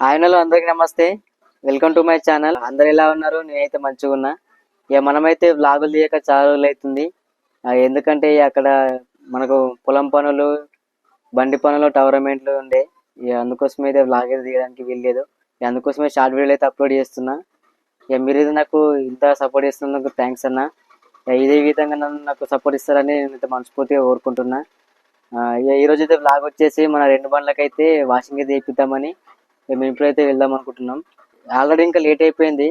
ఆయనలో అందరికి నమస్తే. వెల్కమ్ టు మై ఛానల్ అందరు ఎలా ఉన్నారు? నేనైతే మంచిగా ఉన్నా. ఇక మనమైతే వ్లాగులు తీయక చాలా రోజులు అవుతుంది. ఎందుకంటే అక్కడ మనకు పొలం పనులు బండి పనులు టవర్నమెంట్లు ఉండే. ఇక అందుకోసమే అయితే బ్లాగ్ అయితే తీయడానికి వీల్లేదు. ఇక అందుకోసమే షార్ట్ వీడియోలు అయితే అప్లోడ్ చేస్తున్నా. ఇక మీరు నాకు ఇంత సపోర్ట్ చేస్తున్నందుకు థ్యాంక్స్ అన్న. ఇదే విధంగా నన్ను నాకు సపోర్ట్ ఇస్తారని నేను మనస్ఫూర్తిగా కోరుకుంటున్నా. ఇక ఈ రోజు అయితే బ్లాగ్ వచ్చేసి మన రెండు బండ్లకైతే వాషింగ్ అయితే వేయిద్దామని మేము ఇప్పుడైతే వెళ్దాం అనుకుంటున్నాం. ఆల్రెడీ ఇంకా లేట్ అయిపోయింది.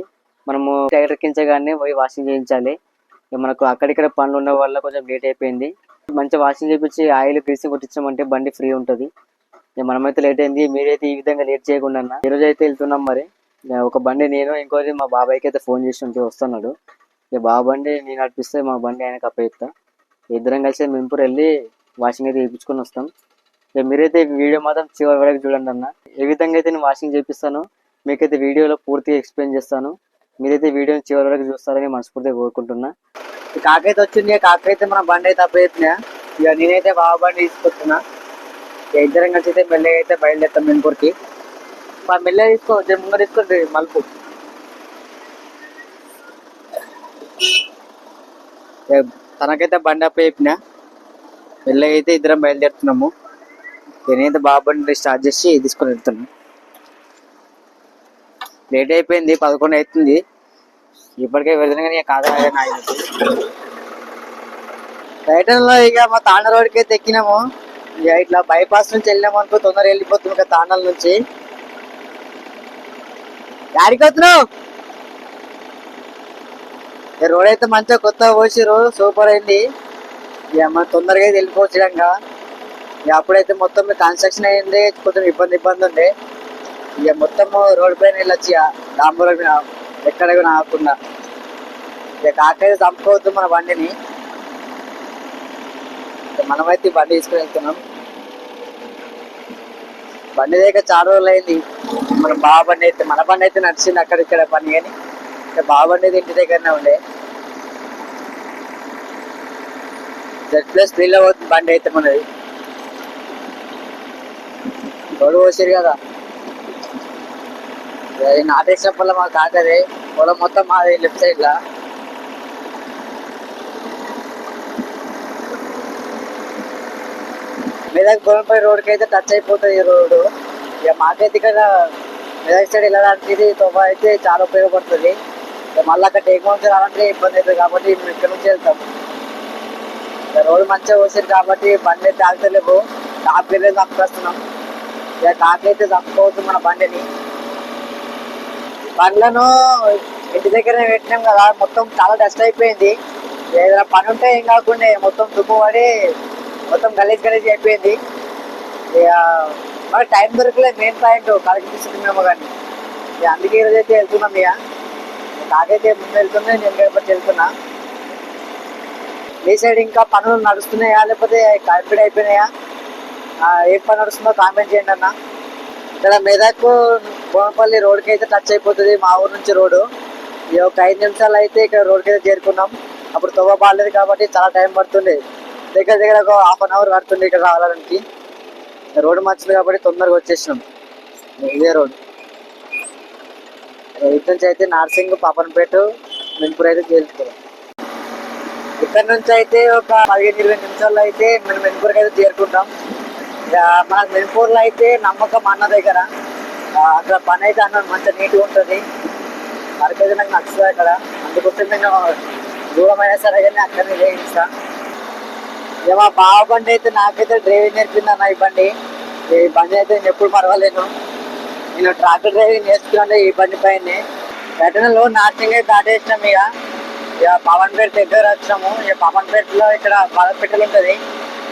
మనము టైర్ ఎక్కించగానే పోయి వాషింగ్ చేయించాలి. ఇక మనకు అక్కడిక్కడ పనులు ఉన్న వల్ల కొంచెం లేట్ అయిపోయింది. మంచిగా వాషింగ్ చేయించి ఆయిల్ గ్రీసింగ్ కొట్టించామంటే బండి ఫ్రీ ఉంటుంది. మనమైతే లేట్ అయింది. మీరైతే ఈ విధంగా లేట్ చేయకుండా అన్న. ఈ రోజు అయితే వెళ్తున్నాం మరి. ఒక బండి నేను ఇంకోటి మా బాబాయ్కి అయితే ఫోన్ చేసి ఉంటే వస్తున్నాడు. ఇక బాబా బండి నేను నడిపిస్తే మా బండి ఆయనకు అప్పయిస్తా ఇద్దరం కలిసి మెంపూర్ వెళ్ళి వాషింగ్ అయితే వేయించుకొని వస్తాం. మీరైతే వీడియో మాత్రం చివరి వరకు చూడండి అన్న. ఏ విధంగా అయితే నేను వాషింగ్ చేపిస్తాను మీకైతే వీడియోలో పూర్తిగా ఎక్స్ప్లెయిన్ చేస్తాను. మీరైతే వీడియోని చివరి వరకు చూస్తారని మనస్ఫూర్తిగా కోరుకుంటున్నా. కాకైతే వచ్చింది కాకైతే మన బండి అయితే అప్పయితున్నా ఇక నేనైతే బాబా బండి తీసుకొస్తున్నా. ఇద్దరం కలిసి అయితే మెల్లగా అయితే బయలుదేరుతాం మెన్పూర్కి మా మెల్లగా తీసుకో జర తీసుకోండి మలుపు. తనకైతే బండి అప్పయిపోయినా మెల్లగా అయితే ఇద్దరం బయలుదేరుతున్నాము. నేనైతే బావ స్టార్ట్ చేసి తీసుకొని వెళ్తున్నాను లేట్ అయిపోయింది పదకొండు అవుతుంది. ఇప్పటికే వెళ్తున్నా కానీ కాదు రైటర్లో ఇక మా తాండ రోడ్కి అయితే ఎక్కినాము. ఇక ఇట్లా బైపాస్ నుంచి వెళ్ళినాము అనుకో తొందరగా వెళ్ళిపోతుంది ఇక తాండల నుంచి. యాడికి వస్తున్నావు రోడ్ అయితే మంచిగా కొత్తగా పోసిరు సూపర్ అయింది. ఇక మన తొందరగా అయితే వెళ్ళిపోవచ్చుగా అప్పుడైతే మొత్తం కన్స్ట్రక్షన్ అయింది కొంచెం ఇబ్బంది ఇబ్బంది ఉండే ఇక మొత్తం రోడ్ పైన వెళ్ళొచ్చు ఇక డాంబర్ ఎక్కడ కూడా ఆగకుండా. ఇక కాకైతే చంపుకోవద్దు మన బండిని. ఇక మనమైతే బండి తీసుకుని వెళ్తున్నాం. బండి దగ్గర చాలా రోజులు అయింది. మన బావ బండి అయితే మన బండి అయితే నడిచింది అక్కడ ఇక్కడ పని కానీ ఇక బావ బండి అయితే ఇంటి దగ్గరనే ఉండే. జెడ్ ప్లస్ ఫీల్ అవుతుంది బండి అయితే మనది. రోడ్డు వచ్చారు కదా. అది నాటేసిన పొలం మాకు కాకదే పొలం మొత్తం మాది లెఫ్ట్ సైడ్ లా. మెదక్ పొలంపై రోడ్కి అయితే టచ్ అయిపోతుంది ఈ రోడ్డు ఇక మాకైతే ఇక్కడ మెదక్ సైడ్ వెళ్ళడానికి ఇది తోఫా అయితే చాలా ఉపయోగపడుతుంది. ఇక మళ్ళీ అక్కడ టేక్ నుంచి రావాలంటే ఇబ్బంది అవుతుంది కాబట్టి మేము ఇక్కడ నుంచి వెళ్తాం. రోడ్డు మంచిగా పోసారు కాబట్టి బండి అయితే ఆగుతలేవు. టాప్ వెళ్ళేది చంపేస్తున్నాం ఇక కాకైతే చంపుకోవచ్చు మన బండిని. బండ్లను ఇంటి దగ్గర పెట్టినాం కదా మొత్తం చాలా డస్ట్ అయిపోయింది. ఏదైనా పని ఉంటే ఏం కాకుండా మొత్తం తుమ్ము పడి మొత్తం గలీజ్ గలీజ్ అయిపోయింది. ఇక మరి టైం దొరకలేదు మెయిన్ పాయింట్ కలిసి కానీ ఇక అందుకే ఈరోజు అయితే వెళ్తున్నాం ఇక. నాకైతే ముందు వెళ్తున్నా నేను గడపతి వెళ్తున్నా. మీ సైడ్ ఇంకా పనులు నడుస్తున్నాయా లేకపోతే కంప్లీట్ అయిపోయినాయా? ఏం పని నడుస్తుందో కామెంట్ చేయండి అన్న. ఇక్కడ మెదక్ బోనపల్లి రోడ్కి అయితే టచ్ అయిపోతుంది మా ఊరు నుంచి రోడ్డు. ఈ ఒక ఐదు నిమిషాలు అయితే ఇక్కడ రోడ్కి అయితే చేరుకున్నాం. అప్పుడు తవ్వ బాగాలేదు కాబట్టి చాలా టైం పడుతుంది. దగ్గర దగ్గర ఒక హాఫ్ అన్ అవర్ పడుతుంది ఇక్కడ రావడానికి. రోడ్డు మంచిది కాబట్టి తొందరగా వచ్చేసినాం. ఇదే రోడ్ ఇటు నుంచి అయితే నార్సింగ్ పాపన్పేట మెంపూర్ అయితే చేరుకున్నాం. ఇక్కడ నుంచి అయితే ఒక పదిహేను ఇరవై నిమిషాల్లో అయితే మేము మెంపూర్కి అయితే చేరుకుంటాం. మన మెంపూర్లో అయితే నమ్మకం అన్న దగ్గర. అక్కడ పని అయితే అన్న మంచిగా నీట్గా ఉంటుంది. వరకు అయితే నాకు నచ్చుతుంది అక్కడ. అందుకోసం నేను దూరం సరే కానీ అక్కడనే చేయిస్తా. ఇక మా బావ బండి అయితే నాకైతే డ్రైవింగ్ నేర్పింది అన్న ఈ బండి. ఈ బండి అయితే నేను ఎప్పుడు మరవలేను. నేను ట్రాక్టర్ డ్రైవింగ్ నేర్చుకున్నాను ఈ బండి పైన. ఘటనలో నాట్యం అయితే దాటేసినాం ఇక. ఇక పవన్పేట దగ్గర వచ్చినాము. ఇక పవన్పేటలో ఇక్కడ బాధపెట్టలు ఉంటుంది.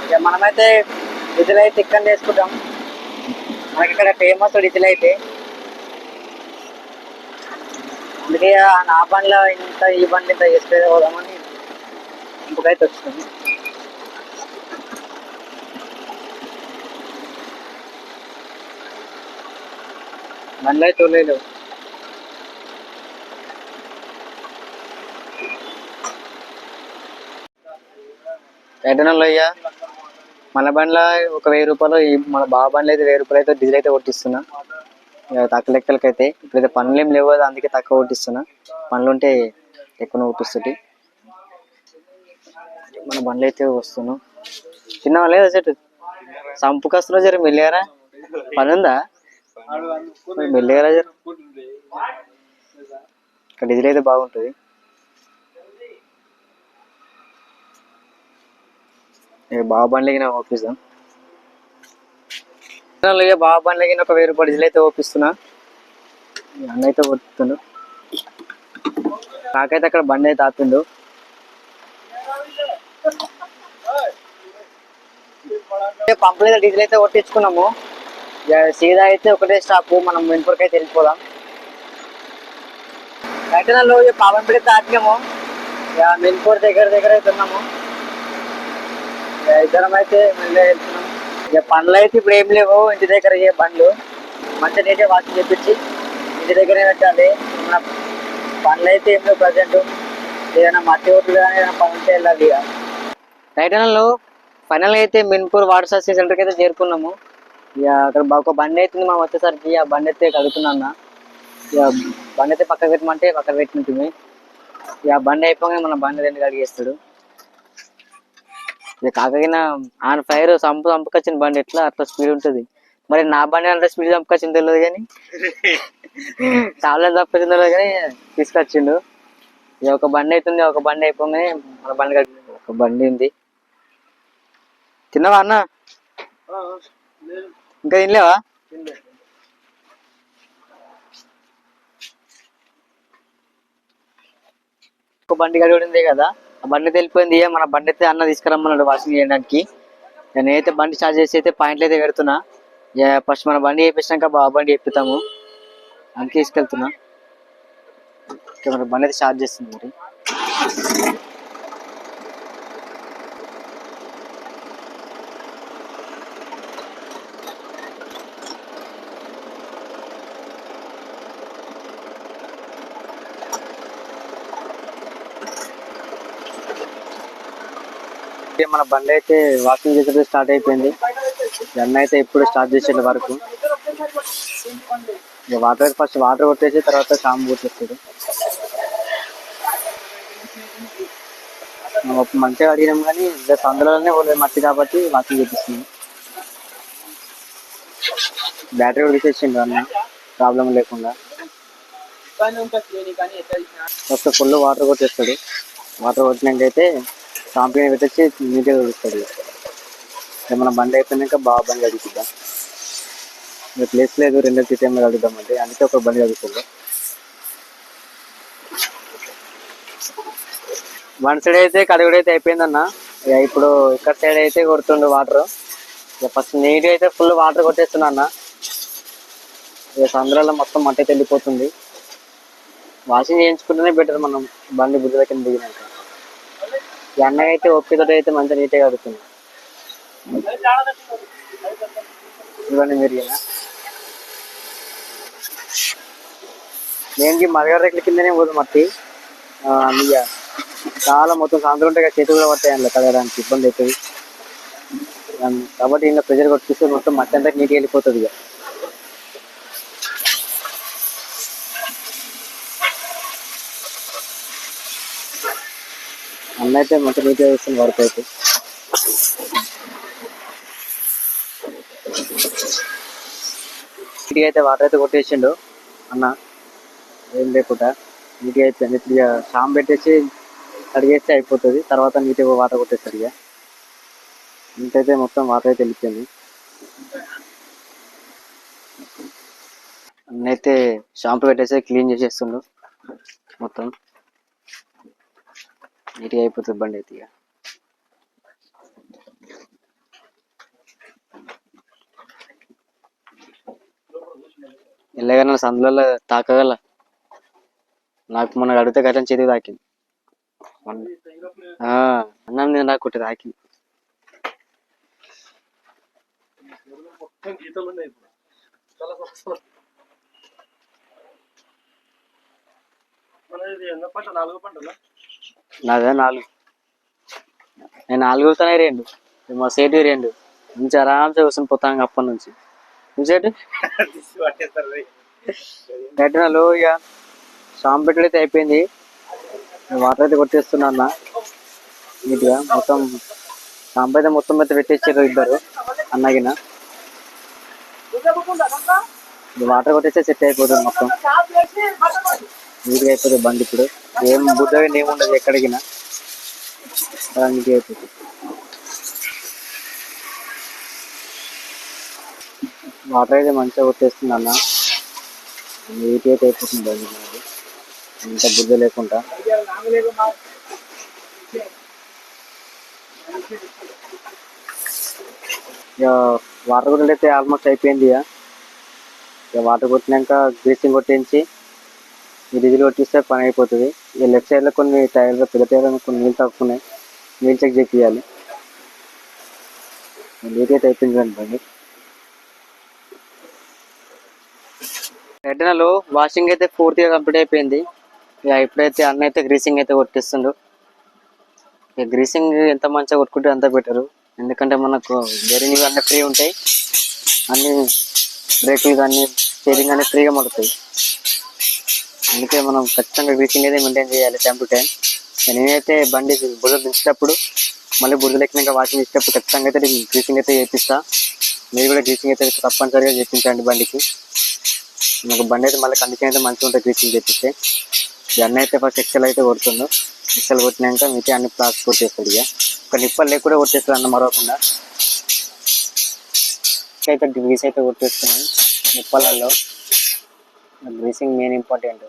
ఇక మనమైతే డిజిల్ అయితే ఇక్కడ చేసుకుంటాం. మనకి ఇక్కడ ఫేమస్ డిజిల్ అయితే. అందుకే ఆ నా బండిలో ఇంత ఈ బండి ఇంత చేసుకునే పోదామని ఇంకొకైతే వచ్చింది బండ్లు అయితే తోలేదు ఎటనలో అయ్యా? మన బండ్ల ఒక వెయ్యి రూపాయలు ఈ మన బావ బండ్లు అయితే వెయ్యి రూపాయలు అయితే డీజిల్ అయితే కొట్టిస్తున్నా. ఇక తక్కువ లెక్కలకి అయితే ఇప్పుడైతే పనులు ఏం లేవు కదా అందుకే తక్కువ ఓటిస్తున్నా పనులు ఉంటే ఎక్కువ ఓటిస్తుంది మన బండ్లు అయితే వస్తున్నాం. తిన్నావా లేదా చెట్టు? సంపుకు వస్తున్నావు జర మెల్లిగారా? పని ఉందా మెల్లిగారా జర? ఇక్కడ డీజిల్ అయితే బాగుంటుంది. ఇక బండ్లకి నాకు ఓపిస్తాం ఇక బండ్లకి ఒక వెయ్యి రూపాయలు డీజిల్ అయితే ఓపిస్తున్నా ఈ అన్న అయితే కొడుతుండు నాకైతే అక్కడ బండి అయితే ఆపిండు. పంపు మీద డీజిల్ అయితే కొట్టించుకున్నాము. ఇక సీదా అయితే ఒకటే స్టాప్ మనం వెనుకకి అయితే వెళ్ళిపోదాం. ఘటనలో పాపం పెడితే దాటినాము ఇక మెన్పూర్ దగ్గర దగ్గర అయితే ఉన్నాము. ఇద్దరం అయితే మళ్ళీ వెళ్తున్నాం. ఇక పనులు అయితే ఇప్పుడు ఏం లేవు. ఇంటి దగ్గర ఏ బండ్లు మంచి నీటే వాష్ చేపించి ఇంటి దగ్గరే పెట్టాలి. మన పనులు అయితే ఏం లేవు ప్రజెంట్. ఏదైనా మట్టి ఓట్లు కానీ ఏదైనా పనులు ఉంటే వెళ్ళాలి ఇక. రైటనలో ఫైనల్ అయితే మిన్పూర్ వాటర్ సర్వీస్ సెంటర్కి అయితే చేరుకున్నాము. ఇక అక్కడ ఒక బండి అవుతుంది మనం వచ్చేసరికి. ఆ బండి అయితే కడుగుతున్నా ఇక బండి అయితే పక్కకు పెట్టమంటే పక్కన పెట్టినట్టుంది ఇక బండి అయిపోగానే మన బండి రెండు కడిగేస్తాడు. ఇక కాకపోయినా ఆన్ ఫైర్ సంపు చంపుకొచ్చిన బండి ఎట్లా అట్లా స్పీడ్ ఉంటుంది. మరి నా బండి అంత స్పీడ్ చంపుకొచ్చింది తెలియదు కానీ చాలా చంపుకొచ్చింది తెలియదు కానీ తీసుకొచ్చిండు. ఇక ఒక బండి అవుతుంది ఒక బండి అయిపోగానే మన బండి ఒక బండి ఉంది. తిన్నావా అన్న? ఇంకా తినలేవా? ఒక బండి గడి ఉంది కదా. బండి తెలిపోయింది మన బండి అయితే అన్న తీసుకురమ్మన్నాడు వాషింగ్ చేయడానికి. నేనైతే బండి స్టార్ట్ చేసి అయితే పాయింట్లు అయితే పెడుతున్నా ఇక ఫస్ట్ మన బండి వేపించినాక బాగా బండి వేపిస్తాము అందుకే తీసుకెళ్తున్నా. మన బండి అయితే స్టార్ట్ చేస్తుంది మరి. మన బండి అయితే వాకింగ్ చేసేది స్టార్ట్ అయిపోయింది. అన్న అయితే ఇప్పుడు స్టార్ట్ చేసేది వరకు. ఇక వాటర్ ఫస్ట్ వాటర్ కొట్టేసి తర్వాత షాంపూ అప్పుడు మంచిగా అడిగినాం కానీ జస్ట్ అందులోనే పోలేదు మట్టి కాబట్టి వాకింగ్ చేపిస్తున్నాం. బ్యాటరీ కూడా తీసేసిండు అన్న ప్రాబ్లం లేకుండా. ఫస్ట్ ఫుల్ వాటర్ కొట్టేస్తాడు. వాటర్ కొట్టినాకైతే షాంపూ పెట్టేసి నీట్గా దొరుకుతుంది ఏమైనా బండి అయిపోయినాక బాగా బండి అడుగుతుందా మీరు ప్లేస్ లేదు రెండో టైంలో ఏమైనా అంటే అందుకే ఒక బండి అడుగుతుంది వన్ సైడ్ అయితే కడుగుడు అయితే అయిపోయిందన్న. ఇక ఇప్పుడు ఇక్కడ సైడ్ అయితే కొడుతుండు వాటర్ ఇక ఫస్ట్ నీట్గా అయితే ఫుల్ వాటర్ కొట్టేస్తున్నా అన్న. ఇక సందులలో మొత్తం మట్టి అయితే వెళ్ళిపోతుంది వాషింగ్ చేయించుకుంటేనే బెటర్ మనం బండి బుద్ధి దగ్గర దిగినాక. ఈ అన్నయ్య అయితే ఒప్పితో అయితే మంచిగా నీట్గా కడుగుతుంది ఇవన్నీ మెరిగిన నేను మరగడ రెక్కల కిందనే పోదు మట్టి. ఆ, ఇక చాలా మొత్తం సాయంత్రం ఉంటాయి చేతి చేతులు కూడా పడతాయి అందులో కడగడానికి ఇబ్బంది అవుతుంది. కాబట్టి ఇంట్లో ప్రెజర్ కొట్టిస్తే మొత్తం మట్టి అంతా నీట్గా వెళ్ళిపోతుంది ఇక. అన్న అయితే మంచి నీట్గా చేస్తుంది వర్క్ అయితే. నీట్గా అయితే వాటర్ అయితే కొట్టేసిండు అన్న. ఏం లేకుండా నీట్గా అయితే నీట్గా షాంప్ పెట్టేసి కడిగేస్తే అయిపోతుంది. తర్వాత నీట్గా వాటర్ కొట్టేస్తారు ఇక. ఇంకైతే మొత్తం వాటర్ అయితే వెళ్ళిపోయింది. అన్నైతే షాంపూ పెట్టేసి క్లీన్ చేసేస్తుండు మొత్తం. నీట్గా అయిపోతుంది బండి అయితే ఇక. ఎలాగైనా సందులలో తాకగల. నాకు మొన్న అడిగితే గట్ల చేతికి తాకింది. ఆ, అన్నం నేను నాకు ఒకటి తాకింది. నాదే నాలుగు. నేను నాలుగు అవుతానే రెండు. మా సేటు రెండు. మంచి ఆరామ్సే కూర్చొని పోతాను అప్పటి నుంచి. చూసేటి ఘటనలు ఇక షాంప్ పెట్టడం అయితే అయిపోయింది. వాటర్ అయితే కొట్టేస్తున్నా అన్న. నీట్గా మొత్తం షాంప్ అయితే మొత్తం అయితే పెట్టేసారు ఇద్దరు. అన్నగిన వాటర్ కొట్టేస్తే సెట్ అయిపోతుంది మొత్తం. నీట్గా అయిపోతుంది బండి ఇప్పుడు. ఏం బుద్ధగా ఏముండదు ఎక్కడికినా. అలా నీట్గా అయిపోతుంది. వాటర్ అయితే మంచిగా కొట్టేస్తుంది అన్న. నీట్గా అయితే అయిపోతుంది బండి మనది ఇంత బుద్ధ లేకుండా. ఇక వాటర్ కొట్టడం అయితే ఆల్మోస్ట్ అయిపోయింది ఇక. ఇక వాటర్ కొట్టినాక గ్రీసింగ్ కొట్టించి ఈ డీజిల్ కొట్టిస్తే పని అయిపోతుంది. ఈ లెఫ్ట్ సైడ్లో కొన్ని టైర్లు పెద్ద టైర్లు కొన్ని నీళ్ళు తక్కున్నాయి నీళ్ళు చెక్ చేయాలి నీట్ అయితే అయిపోయింది చూడండి బండి. వాషింగ్ అయితే పూర్తిగా కంప్లీట్ అయిపోయింది. ఇక ఇప్పుడైతే అన్న అయితే గ్రీసింగ్ అయితే కొట్టిస్తుండ్రు ఇక గ్రీసింగ్ ఎంత మంచిగా కొట్టుకుంటే అంత బెటరు ఎందుకంటే మనకు బేరింగ్ అన్నీ ఫ్రీ ఉంటాయి. అన్ని బ్రేకులు కానీ స్టీరింగ్ కానీ ఫ్రీగా మడుతాయి అందుకే మనం ఖచ్చితంగా గ్రీసింగ్ అయితే మెయింటైన్ చేయాలి టైం టు టైం నేనైతే బండి బురద దించేటప్పుడు మళ్ళీ బురద లెక్కినాక వాషింగ్ ఇచ్చేటప్పుడు ఖచ్చితంగా అయితే గ్రీసింగ్ అయితే చేపిస్తా. మీరు కూడా గ్రీసింగ్ అయితే తప్పనిసరిగా చేపించండి బండికి. నాకు బండి అయితే మళ్ళీ కండిషన్ అయితే మంచిగా ఉంటుంది గ్రీసింగ్ చేపిస్తే. ఇవన్నీ అయితే ఫస్ట్ ఎక్సెల్ అయితే కొడుతుండు. ఎక్సెల్ కొట్టినాక మిగతా అన్ని ప్లాస్ కొట్టేస్తాడు ఇక. ఒక నిప్పలు లేకుండా కొట్టేస్తాడు అన్న మరవకుండా. అయితే గ్రీస్ అయితే కొట్టేస్తున్నాను. నిప్పలలో గ్రీసింగ్ మెయిన్ ఇంపార్టెంట్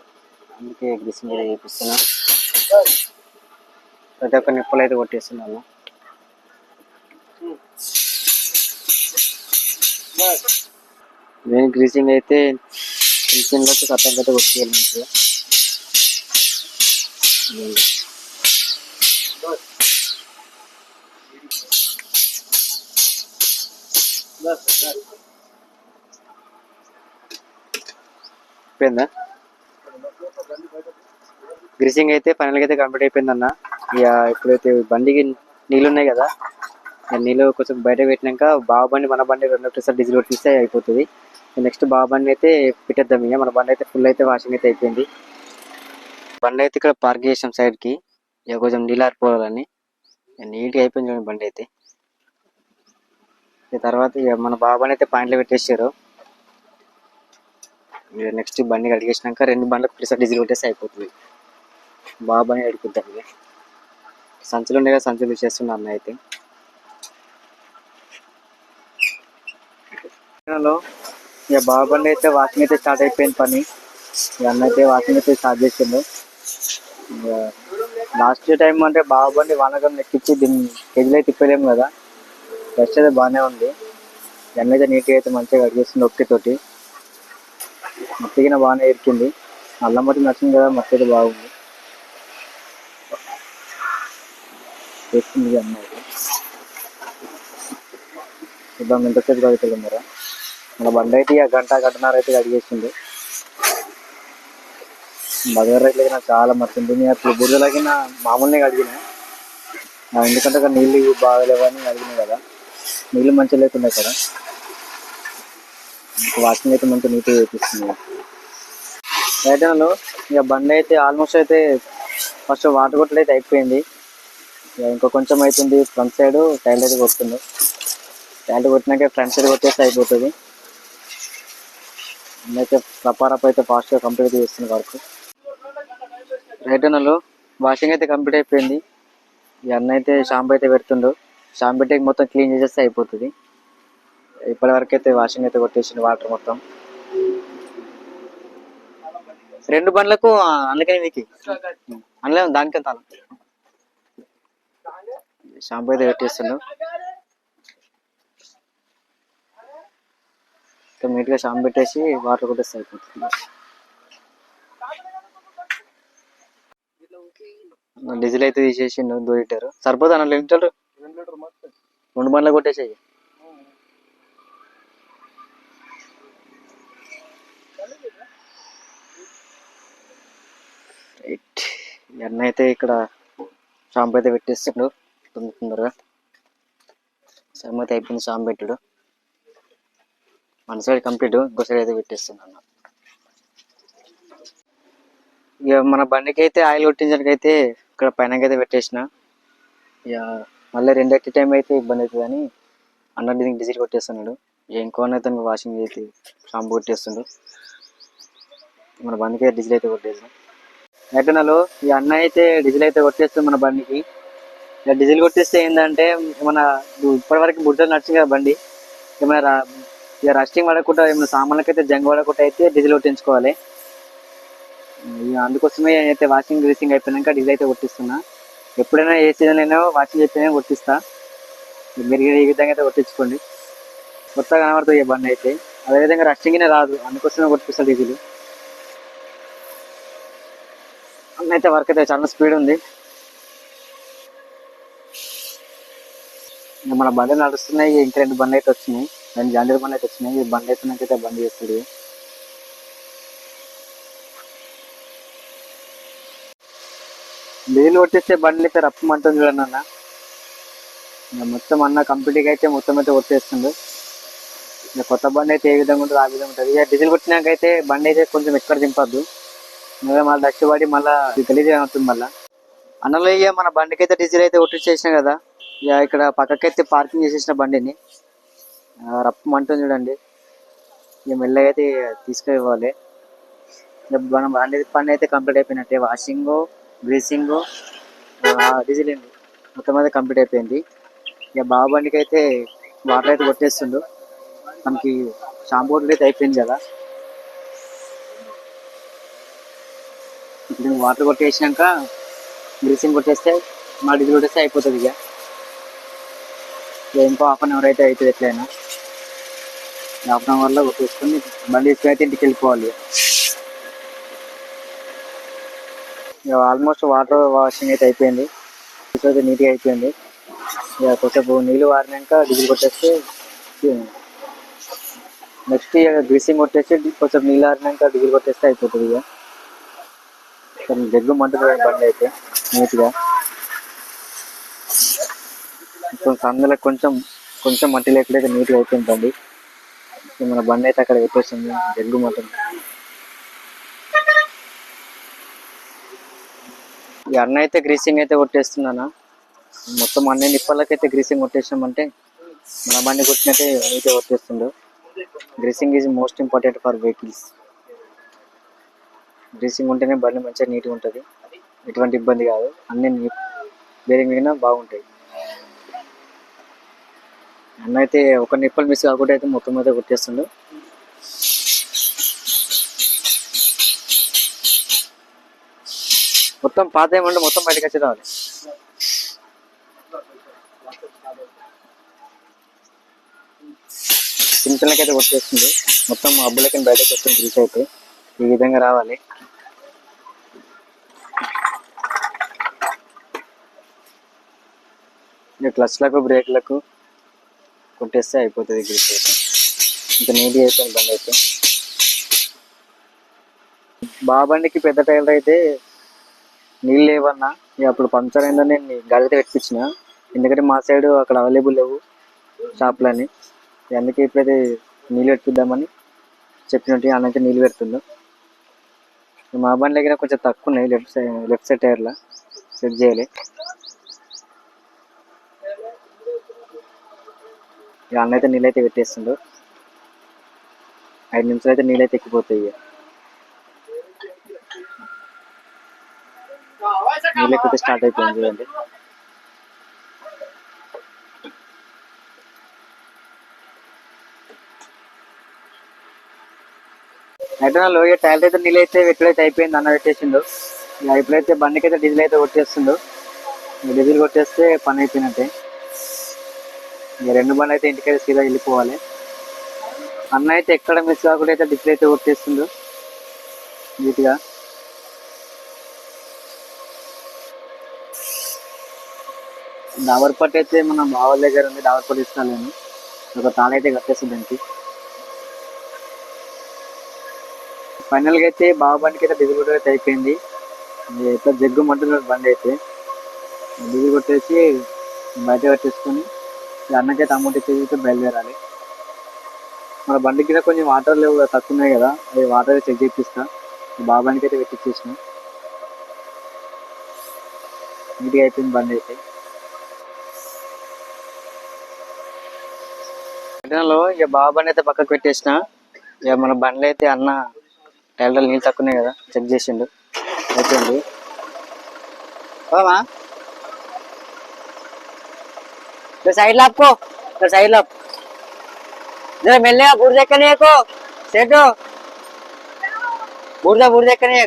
అందుకే గ్రీసింగ్ అయితే చేపిస్తున్నా. ప్రతి ఒక్క నిప్పలు అయితే కొట్టేస్తున్నాను. మెయిన్ గ్రీసింగ్ అయితే గ్రీసింగ్లో సత్తం అయితే కొట్టేయాలి మంచిగా అయిపోయిందా గ్రీసింగ్ అయితే ఫైనల్ అయితే కంప్లీట్ అయిపోయింది అన్న. ఇక ఇప్పుడైతే బండికి నీళ్ళు ఉన్నాయి కదా. ఆ నీళ్ళు కొంచెం బయట పెట్టినాక బావ బండి మన బండి రెండు ఒకటేసారి డీజిల్ కొట్టిస్తే అయిపోతుంది. నెక్స్ట్ బావ బండి అయితే పెట్టేద్దాం ఇక. మన బండి అయితే ఫుల్ అయితే వాషింగ్ అయితే అయిపోయింది. బండి అయితే ఇక్కడ పార్క్ చేసాం సైడ్కి. ఇక కొంచెం నీళ్ళు ఆరిపోవాలని. నీట్గా అయిపోయింది చూడండి బండి అయితే. తర్వాత ఇక మన బాబాని అయితే పాయింట్లో పెట్టేసారు నెక్స్ట్ బండి కడిగేసినాక రెండు బండ్లకు ఒకటేసారి డీజిల్ కొట్టేసి అయిపోతుంది. బావ బండి అడుగుద్దాం సంచులు ఉండే కదా సంచులు చేస్తున్నా అన్న అయితే. హలో. ఇక బాబండి అయితే వాషింగ్ అయితే స్టార్ట్ అయిపోయింది పని. ఇక అన్న అయితే వాషింగ్ అయితే స్టార్ట్ చేసిండు. ఇక లాస్ట్ టైం అంటే బావ బండి వానకం ఎక్కించి దీన్ని కేజీలు అయితే తిప్పలేము కదా. ఫ్రెష్ అయితే బాగానే ఉంది. అన్న అయితే నీట్గా అయితే మంచిగా కడిగేసింది ఒక్కతోటి. మత్తిగిన బాగానే ఇరికింది అల్లం మట్టి నచ్చింది కదా మట్టి బాగుంది. వేస్తుంది అన్న చూద్దాం ఎంతసేపు కడుగుతుంది మరి. మన బండి అయితే ఇక గంట గంటన్నర అయితే కడిగేసింది. బజార్ రైతులు నాకు చాలా మర్చింది నేను అసలు బురదలకి నా మామూలునే కడిగిన. ఎందుకంటే అక్కడ నీళ్ళు బాగలేవని అడిగినాయి కదా. నీళ్ళు మంచిగా లేకుండా కదా. వాషింగ్ అయితే మంచిగా నీట్గా చేపిస్తుంది. రైటర్లో ఇక బండి అయితే ఆల్మోస్ట్ అయితే ఫస్ట్ వాటర్ కొట్టలు అయితే అయిపోయింది. ఇక ఇంకో కొంచెం అవుతుంది ఫ్రంట్ సైడ్ టైల్ అయితే కొడుతుంది. టైల్ కొట్టినాక ఫ్రంట్ సైడ్ కొట్టేస్తే అయిపోతుంది. అయితే రపారప్ అయితే ఫాస్ట్గా కంప్లీట్ చేస్తుంది వర్క్ రైటర్లో వాషింగ్ అయితే కంప్లీట్ అయిపోయింది. ఈ అన్న అయితే షాంపూ అయితే పెడుతుండో. షాంపూ పెట్టి మొత్తం క్లీన్ చేసేస్తే అయిపోతుంది. ఇప్పటి వరకు అయితే వాషింగ్ అయితే కొట్టేసింది వాటర్ మొత్తం. రెండు బండ్లకు అందుకని మీకు? అందులో దానికి షాంపూ అయితే పెట్టేస్తుండు. నీట్గా షాంపూ పెట్టేసి వాటర్ కొట్టేస్తే అయిపోతుంది డీజిల్ అయితే తీసేసిండు దూ లీటర్. సరిపోతా అన్న లీటర్ రెండు బండ్లు కొట్టేసేయి. రైట్ ఎన్న అయితే ఇక్కడ షాంపు అయితే పెట్టేస్తుండు తొందర తొందరగా. షాంపూ అయితే అయిపోయింది షాంపూ పెట్టుడు. మన సైడ్ కంప్లీట్ ఇంకో సైడ్ అయితే పెట్టేస్తున్నాను. ఇక మన బండికి అయితే ఆయిల్ కొట్టించడానికి అయితే ఇక్కడ పైన అయితే పెట్టేసిన. ఇక మళ్ళీ రెండెట్టి టైం అయితే ఇబ్బంది అవుతుంది అని అన్న దీనికి డిజిల్ కొట్టేస్తున్నాడు. ఇక ఇంకో అయితే వాషింగ్ చేసి షాంపూ కొట్టేస్తుండు. మన బండికి అయితే డిజిల్ అయితే కొట్టేసాం ఎట్టనలో ఈ అన్న అయితే డీజిల్ అయితే కొట్టేస్తుంది మన బండికి. ఇక డీజిల్ కొట్టేస్తే ఏంటంటే మన ఇప్పటివరకు బుడ్డలు నడిచింది కదా బండి ఏమైనా రా- ఇక రస్టింగ్ పడకుండా ఏమైనా సామాన్లకి అయితే జంగ్ పడకుండా అయితే డీజిల్ కొట్టించుకోవాలి. ఇక అందుకోసమే అయితే వాషింగ్ గ్రీసింగ్ అయిపోయినాక డీజిల్ అయితే కొట్టిస్తున్నా. ఎప్పుడైనా ఏ సీజన్ అయినా వాషింగ్ అయితేనే కొట్టిస్తా. మీరు ఈ విధంగా అయితే కొట్టించుకోండి. కొత్తగా కనబడుతుంది ఈ బండి అయితే. అదేవిధంగా రస్టింగ్నే రాదు అందుకోసమే కొట్టిస్తా డీజిల్ అన్న అయితే వర్క్ అయితే చాలా స్పీడ్ ఉంది. మన బండి నడుస్తున్నాయి ఇంకా రెండు బండ్లు అయితే వచ్చినాయి. రెండు జాండీర్ బండి అయితే వచ్చినాయి. ఈ బండి అయితే నాకైతే బండి చేస్తుంది డీజిల్ కొట్టేస్తే బండ్లు అయితే రప్పమంటుంది చూడండి అన్న. మొత్తం అన్న కంప్లీట్గా అయితే మొత్తం అయితే కొట్టేస్తుంది ఇంకా కొత్త బండి అయితే ఏ విధంగా ఉంటుందో ఆ విధంగా ఉంటుంది. ఇక డీజిల్ కొట్టినాక అయితే బండి అయితే కొంచెం ఎక్కడ దింపద్దు. మళ్ళీ మళ్ళీ డస్ట్ పడి మళ్ళీ గలీజ్ అవుతుంది మళ్ళీ. అన్నలో ఇక మన బండికి అయితే డీజిల్ అయితే కొట్టించేసిన కదా ఇక ఇక్కడ పక్కకైతే పార్కింగ్ చేసేసిన బండిని. రప్ప రప్పమంటుంది చూడండి. ఇక మెల్లగా అయితే తీసుకెళ్ళిపోవాలి ఇక మన బండి పని అయితే కంప్లీట్ అయిపోయినట్టే. వాషింగ్ గ్రీసింగ్ డీజిల్ అండి. మొత్తం అయితే కంప్లీట్ అయిపోయింది. ఇక బాబు బండికి అయితే వాటర్ అయితే కొట్టేస్తుండు. మనకి షాంపూ అయితే అయిపోయింది కదా. ఇప్పుడు వాటర్ కొట్టేసినాక గ్రీసింగ్ కొట్టేస్తే మా డీజిల్ కొట్టేస్తే అయిపోతుంది ఇక. ఇక ఇంకో హాఫ్ అన్ అవర్ అయితే అవుతుంది ఎట్లయినా. హాఫ్ అన్ అవర్లో కొట్టేసుకొని బండి తీసుకుని ఇంటికి వెళ్ళిపోవాలి ఇక. ఆల్మోస్ట్ వాటర్ వాషింగ్ అయితే అయిపోయింది. డీజిల్ అయితే నీట్గా అయిపోయింది. ఇక కొంచెం నీళ్ళు వారినాక డీజిల్ కొట్టేస్తే నెక్స్ట్ ఇక గ్రీసింగ్ కొట్టేసి కొంచెం నీళ్ళు ఆరినాక డీజిల్ కొట్టేస్తే అయిపోతుంది ఇక. కొంచెం దగ్గు మంటుంది బండి అయితే నీట్గా. కొంచెం సందులో కొంచెం కొంచెం మట్టి లేకుండా నీట్గా అవుతుందండి మన బండి అయితే అక్కడ పెట్టేస్తుంది జగ్గు మంటుంది ఈ అన్న అయితే గ్రీసింగ్ అయితే కొట్టేస్తున్నాను? మొత్తం అన్ని నిప్పలకైతే గ్రీసింగ్ కొట్టేసామంటే మన బండి కొట్టినట్టే నీట్గా కొట్టేస్తుండు. Greasing is most important for vehicles greasing ఉంటేనే బండి మంచిగా నీట్గా ఉంటుంది. ఎటువంటి ఇబ్బంది కాదు. అన్ని నీ వేరే బాగుంటాయి. అన్న అయితే ఒక నిప్పలు మిస్ కాకుండా అయితే మొత్తం అయితే కొట్టేస్తుండు మొత్తం పాత ఏమంటే మొత్తం బయటకు వచ్చి రావాలి సింపుల్కి అయితే కొట్టేస్తుంది మొత్తం అబ్బులకి బయటకు వస్తుంది. గ్రీస్ అయితే ఈ విధంగా రావాలి. క్లచ్లకు బ్రేక్లకు కొట్టేస్తే అయిపోతుంది గ్రీస్ అయితే. ఇంకా నీట్గా అయిపోయింది బండి అయితే. బాబండికి పెద్ద టైలర్ అయితే నీళ్ళు లేవన్నా ఇక అప్పుడు పంచర్ అయిందని నేను గాడి పెట్టించిన ఎందుకంటే మా సైడ్ అక్కడ అవైలబుల్ లేవు షాప్లని అందుకే ఇప్పుడైతే నీళ్ళు పెట్టిద్దామని చెప్పినట్టు అన్నైతే నీళ్ళు పెడుతుందో మా బండి దగ్గర కొంచెం తక్కువ ఉన్నాయి లెఫ్ట్ సైడ్ లెఫ్ట్ సైడ్ టైర్లో సెట్ చేయాలి. ఇక అన్న అయితే నీళ్ళు అయితే పెట్టేస్తుండు ఐదు నిమిషాలు అయితే నీళ్ళు అయితే ఎక్కిపోతాయి నీళ్ళు ఎక్కితే స్టార్ట్ అయిపోయింది చూడండి. అయితే లోయ టైర్ అయితే నీళ్ళు అయితే ఎక్కడైతే అయిపోయింది అన్న పెట్టేసిండు. ఇక ఎప్పుడైతే బండికి అయితే డీజిల్ అయితే కొట్టేస్తుండు డీజిల్ కొట్టేస్తే పని అయిపోయినట్టే. ఇక రెండు బండి అయితే ఇంటికైతే సీదా వెళ్ళిపోవాలి. అన్న అయితే ఎక్కడ మిస్ కాకుండా అయితే డిజిల్ అయితే కొట్టేస్తుండు నీట్గా. దావర్పట్ అయితే మన బావల దగ్గర ఉంది. దావర్పట్ ఇస్తాను నేను ఒక తాళ అయితే కట్టేస్తుంది దానికి. ఫైనల్గా అయితే బాబానికి బండికి అయితే డీజిల్ కొట్టు అయిపోయింది. ఎట్లా జగ్గు మంటున్నాడు బండి అయితే. డీజిల్ కొట్టేసి బయట పెట్టేసుకొని అన్నకైతే అమౌంట్ ఇచ్చేసి బయలుదేరాలి. మన బండి కింద కొంచెం వాటర్ లేవు తక్కువ ఉన్నాయి కదా అవి వాటర్ చెక్ చేపిస్తా. బాబానికి అయితే పెట్టించేసిన నీట్గా అయిపోయింది బండి అయితే. పట్టణంలో ఇక బాబాని అయితే పక్కకు పెట్టేసిన. ఇక మన బండ్లు అయితే అన్న టైర్లో నీళ్ళు తక్కువనే కదా చెక్ చేసిండు. అయిపోయింది. బావా సైడ్ లాక్కో సైడ్ లాక్ జర మెల్లగా బురద ఎక్కనీయకు సెటు. బురద బురద ఎక్కనే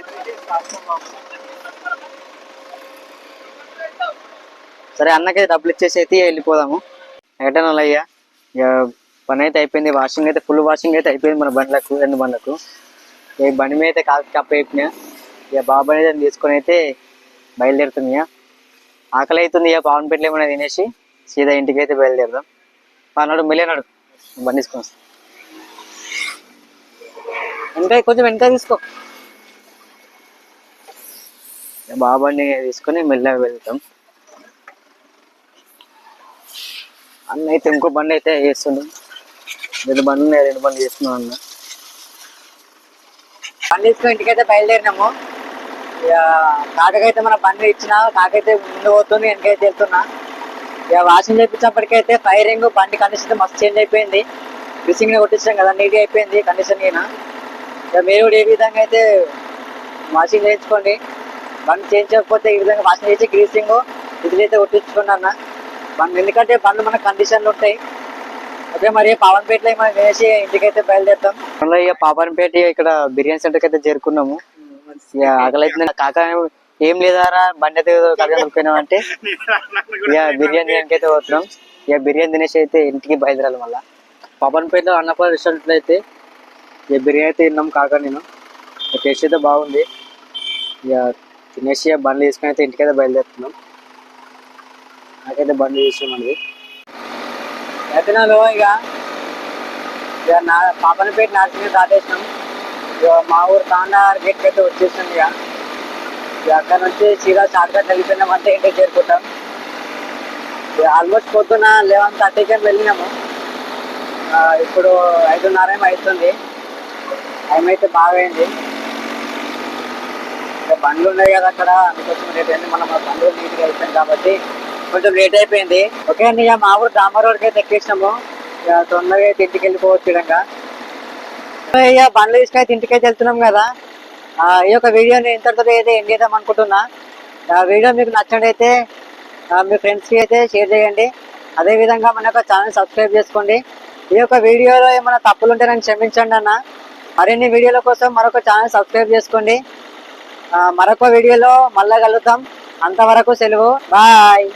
సరే అన్నకైతే డబ్బులు ఇచ్చేసి అయితే వెళ్ళిపోదాము. ఎటనో ఇక పని అయితే అయిపోయింది వాషింగ్ అయితే ఫుల్ వాషింగ్ అయితే అయిపోయింది మన బండ్లకు రెండు బండ్లకు. ఇక బండి మీద అయితే కాకి కప్ప ఇక బాబాయ్ అయితే తీసుకొని అయితే బయలుదేరుతుంది ఇక ఆకలి అవుతుంది ఇక పవన్ పెట్లు ఏమైనా తినేసి సీదా ఇంటికి అయితే బయలుదేరుదాం. అన్నాడు మిలియనాడు బండి తీసుకొని వస్తా. వెనక కొంచెం వెనక తీసుకో. ఇక బాబాని తీసుకొని మెల్లగా వెళ్తాం. అన్న అయితే ఇంకో బండి అయితే వేస్తుండు. రెండు బండ్లు ఉన్నాయి రెండు బండ్లు చేస్తున్నాం అన్న. బండి ఇంటికైతే బయలుదేరినాము. ఇక కాకకైతే మన బండి ఇచ్చిన కాకైతే ముందు పోతుంది వెనకైతే వెళ్తున్నా. ఇక వాషింగ్ చేయించినప్పటికైతే ఫైరింగ్ బండి కండిషన్ మస్తు చేంజ్ అయిపోయింది. గ్రీసింగ్ కొట్టించాం కదా నీట్గా అయిపోయింది కండిషన్ ఇక మీరు కూడా ఏ విధంగా అయితే వాషింగ్ చేయించుకోండి. బండి చేయించకపోతే ఈ విధంగా వాషింగ్ చేసి గ్రీసింగ్ ఇది అయితే కొట్టించుకున్నా బండి ఎందుకంటే బండ్లు మన కండిషన్లు ఉంటాయి. అదే మరి పవన్పేటలో మనం వేసి ఇంటికైతే బయలుదేరుతాం. మళ్ళీ ఇక పాపన్పేట ఇక్కడ బిర్యానీ సెంటర్కి అయితే చేరుకున్నాము. ఇక ఆకలి అయితే కాక ఏం లేదారా బండి అయితే అంటే ఇక బిర్యానీ తినడానికి అయితే పోతున్నాం. ఇక బిర్యానీ తినేసి అయితే ఇంటికి బయలుదేరాలి మళ్ళీ. పాపన్పేటలో అన్నపూర్ రెస్టారెంట్లో అయితే ఇక బిర్యానీ అయితే తిన్నాం కాక నేను. టేస్ట్ అయితే బాగుంది. ఇక తినేసి బండ్లు తీసుకొని అయితే ఇంటికైతే బయలుదేరుతున్నాం. నాకైతే బండి చేసామండి రచనలో ఇక. ఇక నా పాపనపేట నర్సింగ్ దాటేసినాం ఇక మా ఊరు తాండా గేట్ అయితే వచ్చేసాం ఇక. ఇక అక్కడ నుంచి సీదా షార్ట్ కట్ వెళ్ళిపోయినామంటే ఇంటికి చేరుకుంటాం. ఇక ఆల్మోస్ట్ పొద్దున లెవెన్ థర్టీకి వెళ్ళినాము. ఇప్పుడు ఐదున్నర ఏమో అవుతుంది టైం అయితే బాగా అయింది. ఇక బండ్లు ఉన్నాయి కదా అక్కడ. అందుకోసం రేపు మనం బండ్లు నీట్గా అయిపోయింది కాబట్టి కొంచెం లేట్ అయిపోయింది. ఓకే అండి ఇక మా ఊరు డామర్ రోడ్కి అయితే ఎక్కేసినాము. ఇక తొందరగా అయితే ఇంటికి వెళ్ళిపోవచ్చు ఇక ఇక బండ్లు తీసుకైతే ఇంటికి అయితే వెళ్తున్నాం కదా. ఈ యొక్క వీడియోని ఇంతటితో అయితే ఎండ్ చేద్దాం అనుకుంటున్నా. ఆ వీడియో మీకు నచ్చినట్టయితే అయితే మీ ఫ్రెండ్స్కి అయితే షేర్ చేయండి. అదేవిధంగా మన యొక్క ఛానల్ సబ్స్క్రైబ్ చేసుకోండి. ఈ యొక్క వీడియోలో ఏమైనా తప్పులు ఉంటే నన్ను క్షమించండి అన్న. మరిన్ని వీడియోల కోసం మరొక ఛానల్ సబ్స్క్రైబ్ చేసుకోండి. మరొక వీడియోలో మళ్ళా కలుగుతాం అంతవరకు సెలవు. బాయ్